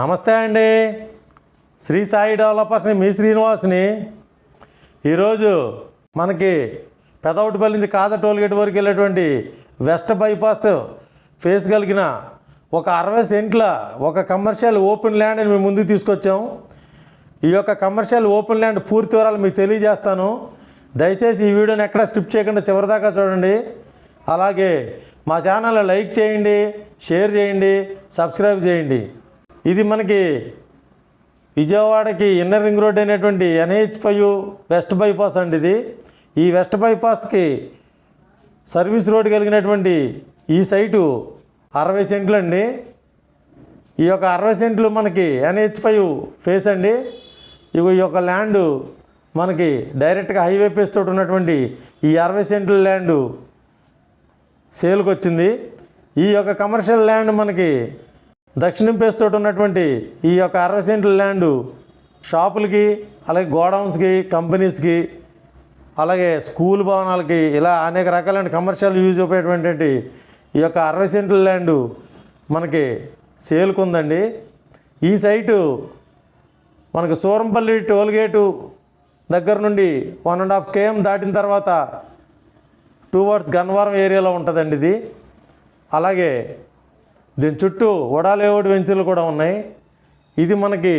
నమస్తే అండి. శ్రీ సాయి డెవలపర్స్ని మీ శ్రీనివాస్ని. ఈరోజు మనకి పెదవుటిపల్లి నుంచి కాజ టోల్గేట్ వరకు వెళ్ళేటువంటి వెస్ట్ బైపాస్ ఫేస్ కలిగిన ఒక అరవై సెంట్ల ఒక కమర్షియల్ ఓపెన్ ల్యాండ్ని మేము ముందుకు తీసుకొచ్చాం. ఈ యొక్క కమర్షియల్ ఓపెన్ ల్యాండ్ పూర్తి వివరాలు మీకు తెలియజేస్తాను. దయచేసి ఈ వీడియోని ఎక్కడ స్కిప్ చేయకుండా చివరిదాకా చూడండి. అలాగే మా ఛానల్ లైక్ చేయండి షేర్ చేయండి సబ్స్క్రైబ్ చేయండి. ఇది మనకి విజయవాడకి ఇన్నర్ రింగ్ రోడ్ అయినటువంటి ఎన్హెచ్ ఫైవ్ వెస్ట్ బైపాస్ అండి ఇది. ఈ వెస్ట్ బైపాస్కి సర్వీస్ రోడ్ కలిగినటువంటి ఈ సైటు అరవై సెంట్లు అండి. ఈ యొక్క అరవై సెంట్లు మనకి ఎన్హెచ్ ఫైవ్ ఫేస్ అండి. ఇగో ఈ యొక్క ల్యాండ్ మనకి డైరెక్ట్గా హైవే ఫేస్ తోటి ఉన్నటువంటి ఈ అరవై సెంట్ల ల్యాండ్ సేల్కి వచ్చింది. ఈ యొక్క కమర్షియల్ ల్యాండ్ మనకి దక్షిణం ఫేస్ తోటి ఉన్నటువంటి ఈ యొక్క అరవై సెంట్ల ల్యాండ్ షాపులకి అలాగే గోడౌన్స్కి కంపెనీస్కి అలాగే స్కూల్ భవనాలకి ఇలా అనేక రకాలైన కమర్షియల్ యూజ్ అయిపోయేటువంటి ఈ యొక్క అరవై సెంట్ల ల్యాండ్ మనకి సేల్కుందండి. ఈ సైటు మనకు సూరంపల్లి టోల్గేటు దగ్గర నుండి వన్ అండ్ హాఫ్ కేఎం దాటిన తర్వాత టూ వర్డ్స్ గన్నవరం ఏరియాలో ఉంటుందండి ఇది. అలాగే దీని చుట్టూ వడాలేవుడు వెంచులు కూడా ఉన్నాయి. ఇది మనకి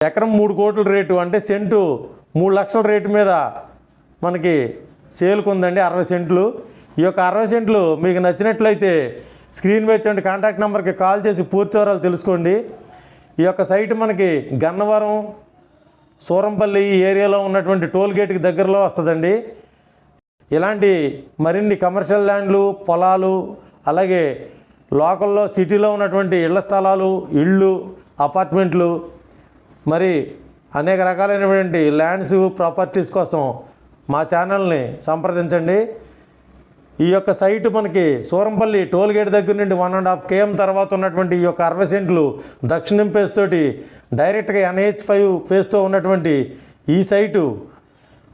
ఎకరం మూడు కోట్ల రేటు అంటే సెంటు మూడు లక్షల రేటు మీద మనకి సేల్కి ఉందండి అరవై సెంట్లు. ఈ యొక్క అరవై సెంట్లు మీకు నచ్చినట్లయితే స్క్రీన్ వేసేటువంటి కాంటాక్ట్ నెంబర్కి కాల్ చేసి పూర్తి వివరాలు తెలుసుకోండి. ఈ యొక్క సైట్ మనకి గన్నవరం సూరంపల్లి ఈ ఏరియాలో ఉన్నటువంటి టోల్ గేట్కి దగ్గరలో వస్తుందండి. ఇలాంటి మరిన్ని కమర్షియల్ ల్యాండ్లు పొలాలు అలాగే లోకల్లో సిటీలో ఉన్నటువంటి ఇళ్ళ స్థలాలు ఇళ్ళు అపార్ట్మెంట్లు మరి అనేక రకాలైనటువంటి ల్యాండ్స్ ప్రాపర్టీస్ కోసం మా ఛానల్ని సంప్రదించండి. ఈ యొక్క సైటు మనకి సూరంపల్లి టోల్ గేట్ దగ్గర నుండి వన్ అండ్ హాఫ్ కేఎం తర్వాత ఉన్నటువంటి ఈ యొక్క అరవై సెంట్లు దక్షిణం ఫేస్ తోటి డైరెక్ట్గా ఎన్హెచ్ ఫైవ్ ఫేస్తో ఉన్నటువంటి ఈ సైటు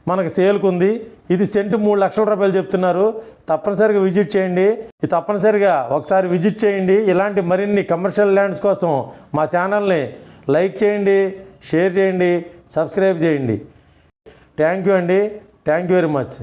మనకు సేల్కు ఉంది ఇది సెంటు మూడు లక్షల రూపాయలు చెప్తున్నారు. తప్పనిసరిగా విజిట్ చేయండి. ఇది తప్పనిసరిగా ఒకసారి విజిట్ చేయండి. ఇలాంటి మరిన్ని కమర్షియల్ ల్యాండ్స్ కోసం మా ఛానల్ని లైక్ చేయండి షేర్ చేయండి సబ్స్క్రైబ్ చేయండి. థ్యాంక్ యూ అండి. Thank you very much.